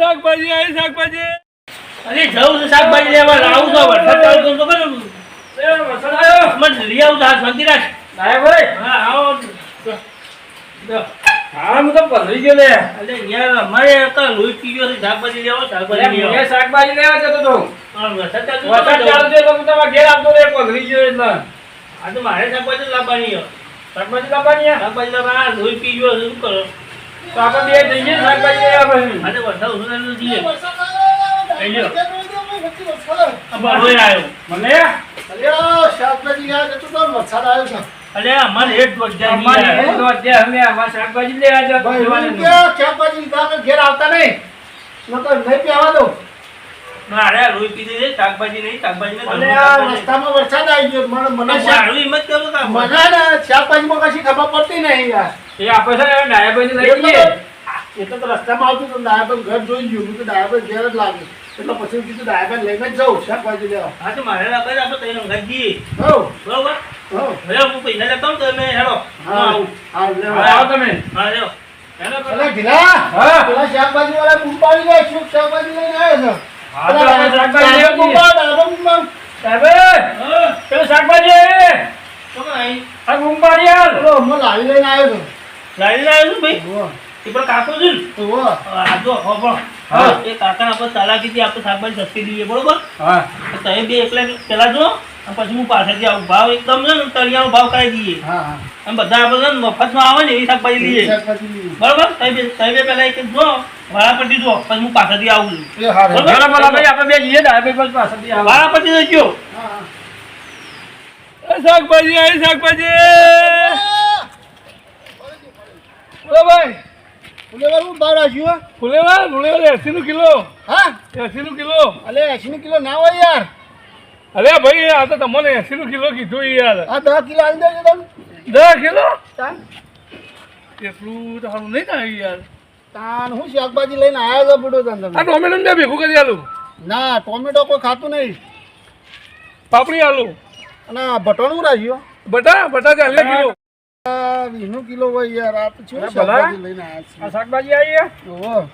શાકભાજી આવી શાકભાજી. અરે જવું છે શાકભાજી લેવા લાવું તો વરસાદ ચાલુ તો કરો વરસાદ આવ્યો. મને લઈ આવું તો શાંતિ રાખ. લાય હા આવો. હા હું તો પધરી ગયો લે અરે યાર અમારે તો લોહી પી ગયો શાકભાજી લેવો શાકભાજી લેવો. શાકભાજી લેવા જતો તો વરસાદ ચાલુ વરસાદ ચાલુ છે તો હું તમારા ઘેર આવતો રે પધરી ગયો એટલે. આ તો મારે શાકભાજી લાવવાની. શાકભાજી લાવવાની? શાકભાજી લાવવા લોહી પી ગયો શું કરો? તો આપણે બે જઈએ શાકભાજી લેવા પછી. આજે વરસાદ ઓછો થયેલો જઈએ લઈ લ્યો. આ બરોબર આવ્યો. મને? અરે અમારે એક દોઢ જાય નહીં. એ તો મારે છે શાકભાજી નહીં શાકભાજી ને અને આ રસ્તામાં વરસાદ આવી ગયો મને મને શાક- મારું હિંમત કરો કાં? મને ને શાકભાજીમાં કશી ખબર પડતી નહીં યાર. એ આપણે છે ને ડાયાભાઈને લઈ જઈએ એટલે તો રસ્તામાં આવતું તો ડાયાભાઈ ઘર જોઈ ગયું તો ડાયાભાઈ ઘેર જ લાગે. એટલે પછી કીધું ડાયાભાઈ લઈને જ જાઉં શાકભાજી લેવા. હા તો મારે લાગે આપણે તઈ રંગાઈ જઈએ. હઉ, બરોબર. હવે. હું પૈસા લેતા તમે હેડો હા આવું. હા લેવા આવો તમે. હા લેવો હેડો પેલા. હા. પેલા શાકભાજી વાળા બૂમ પાડી દે શું શાકભાજી લઈને આવ્યો છે. હા શાકભાજી સસ્તી દઈએ બરોબર? હા. તમે બે એકલા પેલા જો પછી હું પાસેથી આવું. ભાવ એકદમ છે ને તળિયાનો ભાવ કરાવી દઈએ. એમ બધા આપણે છે ને મફતમાં આવે ને એવી શાકભાજી લઈએ. બરોબર? તમે તમે પેલા એક જો વાળાપટ્ટી જો પછી હું પાછળથી આવું છું. બરોબર? આપણે બે જઈએ વાળાપટ્ટી જજો. શાકભાજી આવી શાકભાજી બોલો ભાઈ ફુલેવર ભાવ રાખ્યું ફુલેવા ફુલેવા એસી નું કિલો. હા? એસી નું કિલો. અલે એસી નું કિલો ના હોય યાર. અરે ભાઈ આ તો તમને એસી નું કિલો કીધું યાર. આ દસ કિલો આવી દેજો તમે. દસ કિલો? એટલું તો સારું નહીં થાય યાર. તાન હું શાકભાજી લઈને આવ્યા હતા બુડો તાન આ ટોમેટો ને ભેગું કરી આલું. ના ટોમેટો કોઈ ખાતું નહીં. પાપડી આલુ. અને ભટોણું રાખ્યું બટા બટા ચાલે કિલો. વીસનું કિલો હોય યાર. આ તો શું શાકભાજી લઈને આવ્યા આ શાકભાજી આવી ઓહો.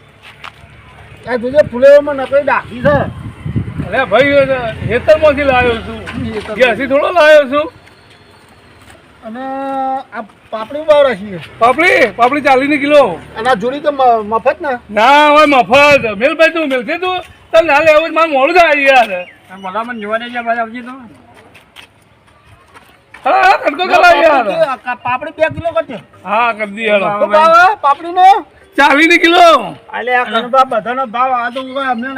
આ જોજે ફુલેવરમાં નકરી ડાકી છે. અરે ભાઈ હેતરમાંથી લાવ્યો છું. ગેસી થોડો લાવ્યો છું. અને આ પાપડી ભાવ રાખીએ. પાપડી? પાપડી ચાલીસની કિલો. અને આ જોડી તો મફત ને? ના હોય મફત. મેલ ભાઈ તું મેલશે તું. તને ના લેવું મારું મોડું થાય યાર. મને ભલામણ જોવા નહીં જાય આવજી તો. હા હા તડકો કલા યાર પાપડી બે કિલો કરજો. હા કરી દી હેડો ભાવ હે પાપડીનો? ચાલીસ કિલો. અલે આ કનબા બધાનો ભાવ આ તો અમને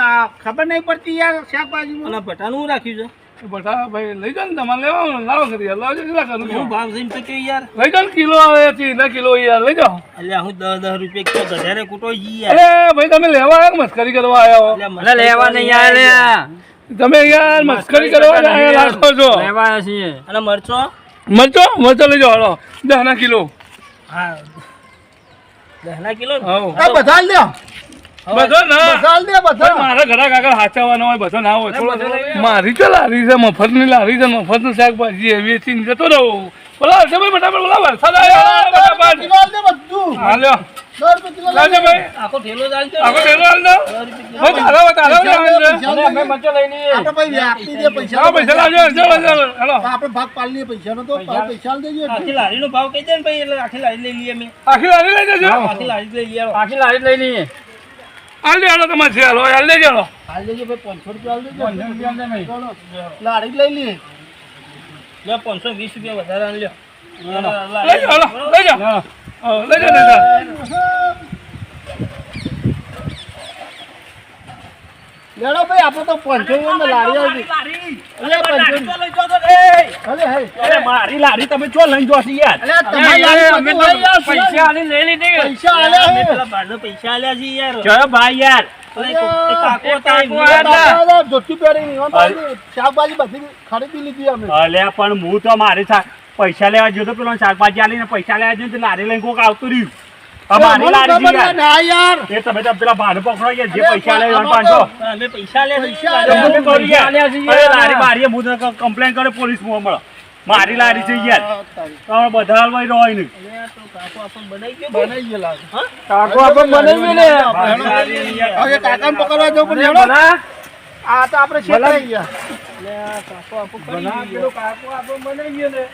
ખબર નહીં પડતી યાર શાકભાજી અને ભટાનું રાખ્યું છે. બટા ભાઈ લઈ જાઓ ને તમારે લેવાનું લાવો કરી યાર લાવજો કેટલા કરું શું ભાવ છે તો કે યાર? લઈ કિલો આવે છે ના કિલો યાર લઈ જાઓ. અલ્યા હું દસ દસ રૂપિયા કિલો ગધારે કૂટો જી યાર. અરે ભાઈ તમે લેવા મસ્કરી કરવા આવ્યા મને લેવા કરો તમે યાર મસ્કરી કરો રાખો છો. અને મરચો? મરચો? મરચો લઈ જાઓ હળો દસ ના કિલો હા કિલો હા બધા લ્યો. બધો ના. બધા દે બધા. મારા ઘરા કાકા હાચવવાનો હોય બધો ના હોય. થોડો મારી તો લારી છે મફતની લારી છે મફતનું શાકભાજી વેચીને જતો રહું. બોલા છે ભાઈ બટાબટ બોલા વરસાદ આવ્યો. બધું કિલો લાવજો ભાઈ. આખો ઠેલો આખો હાલ. ભાઈ તારો તારો આપણે ભાઈ આપી દે પૈસા લાવો પૈસા લાવજો ચાલો ચાલો આપણે ભાગ પાડી લઈએ પૈસાનો તો પૈસા. આલ દેજો આખી લારીનો ભાવ કહી દે ને ભાઈ એટલે આખી લારી લઈ લઈએ અમે. આખી લારી લઈ જજો આખી લારી લઈ લઈએ આખી લારી લઈ લઈએ. હાલ તમારે છે હાલો હાલ દેજો હાલો. આલ દેજો ભાઈ પાંચસો રૂપિયા આલ દેજો. પાંચસો રૂપિયા આલ દે ભાઈ. લારી લઈ લઈએ. પાંચસો વીસ રૂપિયા વધારે આલી લ્યો. લઈ જાઓ લઈ જાઓ લઈ જાઓ લઈ જાઓ લેડો ભાઈ આપણે તો રૂપિયામાં લારી. આવી હે. અરે મારી લારી તમે જો લઈ જો જોશી યાર? અરે તમારી લારી અમે તો પૈસા આલી લઈ લીધી. પૈસા આલ્યા અમે. પેલા ભાડું પૈસા આલ્યા છે યાર. જો ભાઈ યાર. પણ હું તો મારે પૈસા લેવા ગયો તો પેલો શાકભાજી આલીને પૈસા લેવા જોઈએ તો લારી લઈને કોક આવતું રહ્યું. આ મારી મને લારી છે ના યાર. એ તમે તો પેલા ભાડું પકડો જે પૈસા લે અમે પૈસા પૈસા અરે લારી હું કમ્પ્લેન કરે પોલીસમાં મારી લારી છે યાર. આ તમે બધા હલવાઈ નહીં તો કાકો આપણને બનાવી ગયો બનાઈ ગયો લાગે. કાકો આપણે બનાવી લે. મારી લારી યાર. હવે કાકાને પકડવા જવું પણ હેડો. આ તો આપણે છેતરાઈ ગયા. એટલે આ કાકો આપણને ભલા કરી ગયો. કાકો આપણો બનાવી ગયો ને.